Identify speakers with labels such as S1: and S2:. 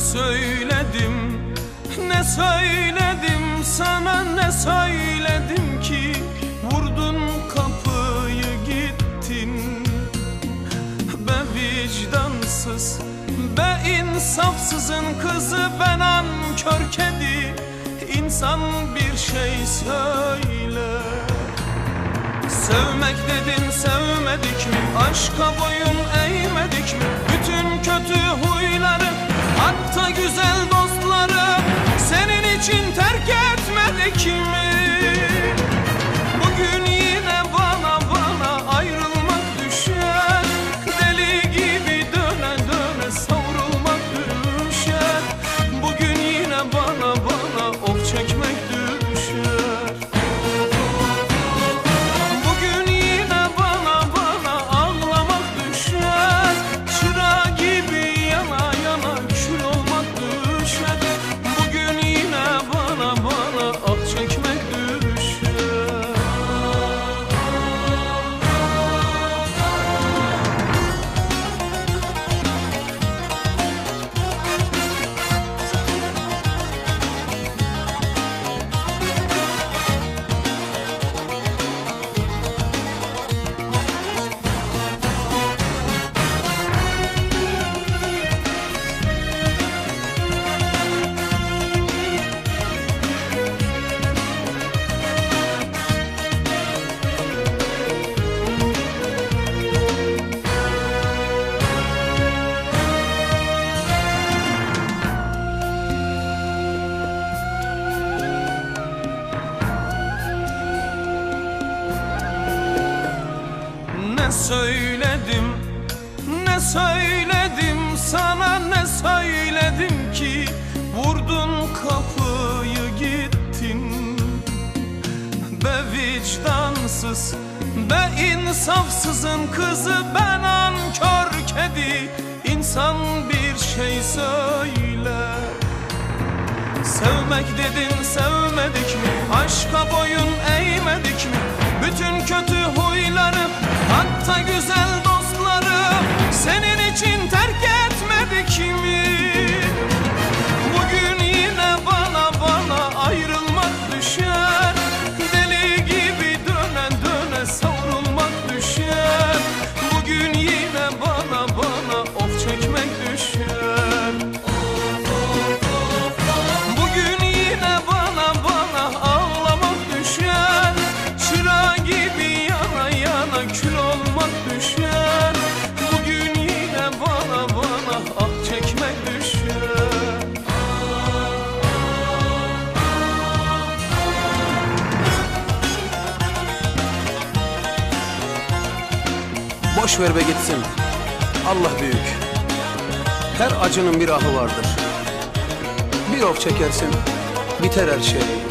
S1: söyledim? Ne söyledim sana ne söyledim ki? Vurdun kapıyı gittin. Be vicdansız be insafsızın kızı ben ankör kedi. İnsan bir şey söyle. Sevmek dedin sevmedik mi? Aşka boyun etmedik mi? Ne söyledim, ne söyledim sana ne söyledim ki Vurdun kapıyı gittin Be vicdansız, be insafsızın kızı Ben ankör kedi, insan bir şey söyle Sevmek dedin sevmedik mi? Aşka boyun eğmedik mi?
S2: Boş ver be gitsin. Allah büyük. Her acının bir ahı vardır. Bir of çekersin, biter her şey.